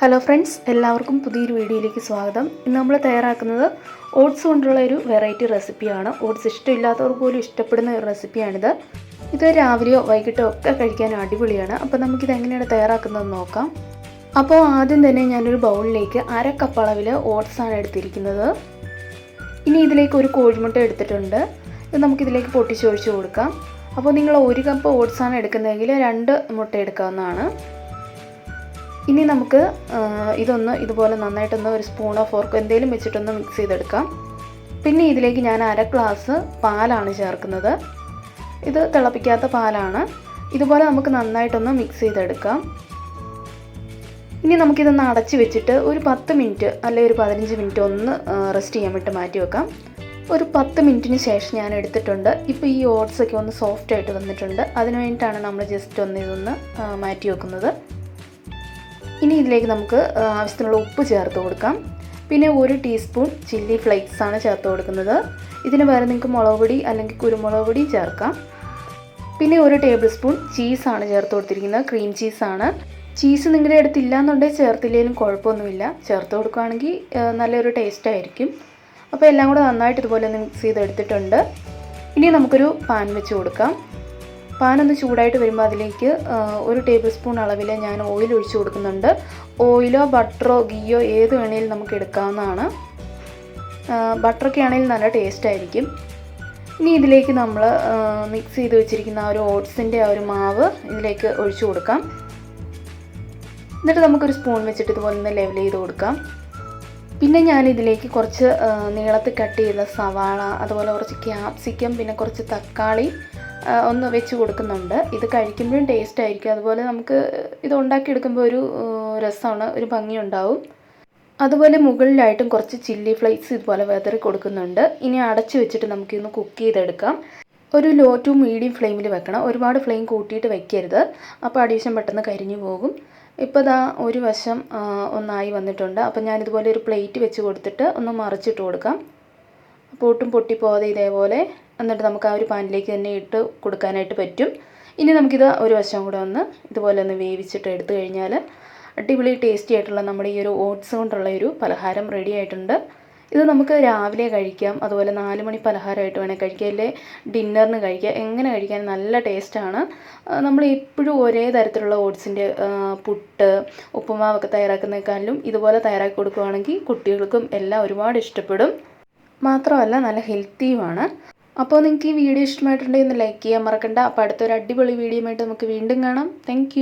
Hello friends എല്ലാവർക്കും പുതിയൊരു വീഡിയോയിലേക്ക് സ്വാഗതം. ഇന്ന് നമ്മൾ തയ്യാറാക്കുന്നത് ഓട്സ് കൊണ്ടുള്ള ഒരു വെറൈറ്റി റെസിപ്പിയാണ്. ഓട്സ് ഇഷ്ടമില്ലാത്തവർക്ക് പോലും ഇഷ്ടപ്പെടുന്ന ഒരു റെസിപ്പിയാണിത്. ഇത് രാവിലെയോ വൈകിട്ടോ ഒക്കെ കഴിക്കാൻ അടിപൊളിയാണ്. അപ്പോൾ നമുക്കിത് എങ്ങനെയാണ് തയ്യാറാക്കുന്നതെന്ന് നോക്കാം. അപ്പോൾ ആദ്യം തന്നെ ഞാനൊരു ബൗളിലേക്ക് അര കപ്പ് അളവിൽ ഓട്സ് ആണ് എടുത്തിരിക്കുന്നത്. ഇനി ഇതിലേക്ക് ഒരു കോഴിമുട്ട എടുത്തിട്ടുണ്ട്. ഇത് നമുക്കിതിലേക്ക് പൊട്ടിച്ചൊഴിച്ച് കൊടുക്കാം. അപ്പോൾ നിങ്ങൾ ഒരു കപ്പ് ഓട്സാണ് എടുക്കുന്നതെങ്കിൽ രണ്ട് മുട്ട എടുക്കാവുന്നതാണ്. ഇനി നമുക്ക് ഇതൊന്ന് ഇതുപോലെ നന്നായിട്ടൊന്ന് ഒരു സ്പൂണോ ഫോർക്കോ എന്തെങ്കിലും വെച്ചിട്ടൊന്ന് മിക്സ് ചെയ്തെടുക്കാം. പിന്നെ ഇതിലേക്ക് ഞാൻ അര ഗ്ലാസ് പാലാണ് ചേർക്കുന്നത്. ഇത് തിളപ്പിക്കാത്ത പാലാണ്. ഇതുപോലെ നമുക്ക് നന്നായിട്ടൊന്ന് മിക്സ് ചെയ്തെടുക്കാം. ഇനി നമുക്കിതൊന്ന് അടച്ച് വെച്ചിട്ട് ഒരു പത്ത് മിനിറ്റ് അല്ലെങ്കിൽ ഒരു പതിനഞ്ച് മിനിറ്റ് ഒന്ന് റെസ്റ്റ് ചെയ്യാൻ വേണ്ടി മാറ്റി വെക്കാം. ഒരു പത്ത് മിനിറ്റിന് ശേഷം ഞാൻ എടുത്തിട്ടുണ്ട്. ഇപ്പോൾ ഈ ഓട്സൊക്കെ ഒന്ന് സോഫ്റ്റ് ആയിട്ട് വന്നിട്ടുണ്ട്. അതിന് വേണ്ടിയിട്ടാണ് നമ്മൾ ജസ്റ്റ് ഒന്ന് ഇതൊന്ന് മാറ്റി വെക്കുന്നത്. ഇനി ഇതിലേക്ക് നമുക്ക് ആവശ്യത്തിനുള്ള ഉപ്പ് ചേർത്ത് കൊടുക്കാം. പിന്നെ ഒരു ടീസ്പൂൺ ചില്ലി ഫ്ലേക്സ് ആണ് ചേർത്ത് കൊടുക്കുന്നത്. ഇതിന് പകരം നിങ്ങൾക്ക് മുളക് പൊടി അല്ലെങ്കിൽ കുരുമുളക് പൊടി ചേർക്കാം. പിന്നെ ഒരു ടേബിൾ സ്പൂൺ ചീസാണ് ചേർത്ത് കൊടുത്തിരിക്കുന്നത്. ക്രീം ചീസാണ് ചീസ് നിങ്ങളുടെ അടുത്ത് ഇല്ലാന്നുണ്ടെങ്കിൽ ചേർത്തില്ലെങ്കിലും കുഴപ്പമൊന്നുമില്ല. ചേർത്ത് കൊടുക്കുകയാണെങ്കിൽ നല്ലൊരു ടേസ്റ്റ് ആയിരിക്കും. അപ്പോൾ എല്ലാം കൂടെ നന്നായിട്ട് ഇതുപോലെ ഒന്ന് മിക്സ് ചെയ്തെടുത്തിട്ടുണ്ട്. ഇനി നമുക്കൊരു പാൻ വെച്ച് കൊടുക്കാം. പാൻ ഒന്ന് ചൂടായിട്ട് വരുമ്പോൾ അതിലേക്ക് ഒരു ടേബിൾ സ്പൂൺ അളവിൽ ഞാൻ ഓയിൽ ഒഴിച്ചു കൊടുക്കുന്നുണ്ട്. ഓയിലോ ബട്ടറോ ഗീയോ ഏത് വേണേലും നമുക്ക് എടുക്കാവുന്നതാണ്. ബട്ടറൊക്കെ ആണെങ്കിൽ നല്ല ടേസ്റ്റ് ആയിരിക്കും. ഇനി ഇതിലേക്ക് നമ്മൾ മിക്സ് ചെയ്ത് വെച്ചിരിക്കുന്ന ആ ഒരു ഓട്സിന്റെ ആ ഒരു മാവ് ഇതിലേക്ക് ഒഴിച്ചു കൊടുക്കാം. എന്നിട്ട് നമുക്കൊരു സ്പൂൺ വെച്ചിട്ട് ഇതുപോലെ ഒന്ന് ലെവൽ ചെയ്ത് കൊടുക്കാം. പിന്നെ ഞാൻ ഇതിലേക്ക് കുറച്ച് നീളത്തിൽ കട്ട് ചെയ്ത സവാള അതുപോലെ കുറച്ച് ക്യാപ്സിക്കം പിന്നെ കുറച്ച് തക്കാളി ഒന്ന് വെച്ച് കൊടുക്കുന്നുണ്ട്. ഇത് കഴിക്കുമ്പോഴും ടേസ്റ്റ് ആയിരിക്കും. അതുപോലെ നമുക്ക് ഇത് ഉണ്ടാക്കിയെടുക്കുമ്പോൾ ഒരു രസമാണ് ഒരു ഭംഗിയുണ്ടാവും. അതുപോലെ മുകളിലായിട്ടും കുറച്ച് ചില്ലി ഫ്ലേക്സ് ഇതുപോലെ വെതറി കൊടുക്കുന്നുണ്ട്. ഇനി അടച്ച് വെച്ചിട്ട് നമുക്കിന്ന് കുക്ക് ചെയ്തെടുക്കാം. ഒരു ലോ ടു മീഡിയം ഫ്ലെയിമിൽ വെക്കണം. ഒരുപാട് ഫ്ലെയിം കൂട്ടിയിട്ട് വെക്കരുത്. അപ്പോൾ അഡീഷൻ പെട്ടെന്ന് കരിഞ്ഞു പോകും. ഇപ്പോൾ ദാ ഒരു വശം ഒന്നായി വന്നിട്ടുണ്ട്. അപ്പോൾ ഞാനിതുപോലെ ഒരു പ്ലേറ്റ് വെച്ച് കൊടുത്തിട്ട് ഒന്ന് മറിച്ചിട്ട് കൊടുക്കാം. അപ്പോൾ പൊട്ടിപ്പോകാതെ ഇതേപോലെ എന്നിട്ട് നമുക്ക് ആ ഒരു പാനിലേക്ക് തന്നെ ഇട്ട് കൊടുക്കാനായിട്ട് പറ്റും. ഇനി നമുക്കിത് ഒരു വശം കൂടെ ഒന്ന് ഇതുപോലെ ഒന്ന് വേവിച്ചിട്ട് എടുത്തു കഴിഞ്ഞാൽ അടിപൊളി ടേസ്റ്റി ആയിട്ടുള്ള നമ്മുടെ ഈ ഒരു ഓട്സ് കൊണ്ടുള്ള ഒരു പലഹാരം റെഡി ആയിട്ടുണ്ട്. ഇത് നമുക്ക് രാവിലെ കഴിക്കാം. അതുപോലെ നാല് മണി പലഹാരമായിട്ട് വേണേൽ കഴിക്കാം. അല്ലെ ഡിന്നറിന് കഴിക്കാം. എങ്ങനെ കഴിക്കാൻ നല്ല ടേസ്റ്റാണ് നമ്മൾ എപ്പോഴും ഒരേ തരത്തിലുള്ള ഓട്സിന്റെ പുട്ട് ഉപ്പുമാവൊക്കെ തയ്യാറാക്കുന്നതിനേക്കാളും ഇതുപോലെ തയ്യാറാക്കി കൊടുക്കുകയാണെങ്കിൽ കുട്ടികൾക്കും എല്ലാം ഒരുപാട് ഇഷ്ടപ്പെടും. മാത്രമല്ല നല്ല ഹെൽത്തിയുമാണ് അപ്പോൾ നിങ്ങൾക്ക് ഈ വീഡിയോ ഇഷ്ടമായിട്ടുണ്ടെങ്കിൽ ഒന്ന് ലൈക്ക് ചെയ്യാൻ മറക്കണ്ട. അപ്പോൾ അടുത്തൊരു അടിപൊളി വീഡിയോ ആയിട്ട് നമുക്ക് വീണ്ടും കാണാം. താങ്ക്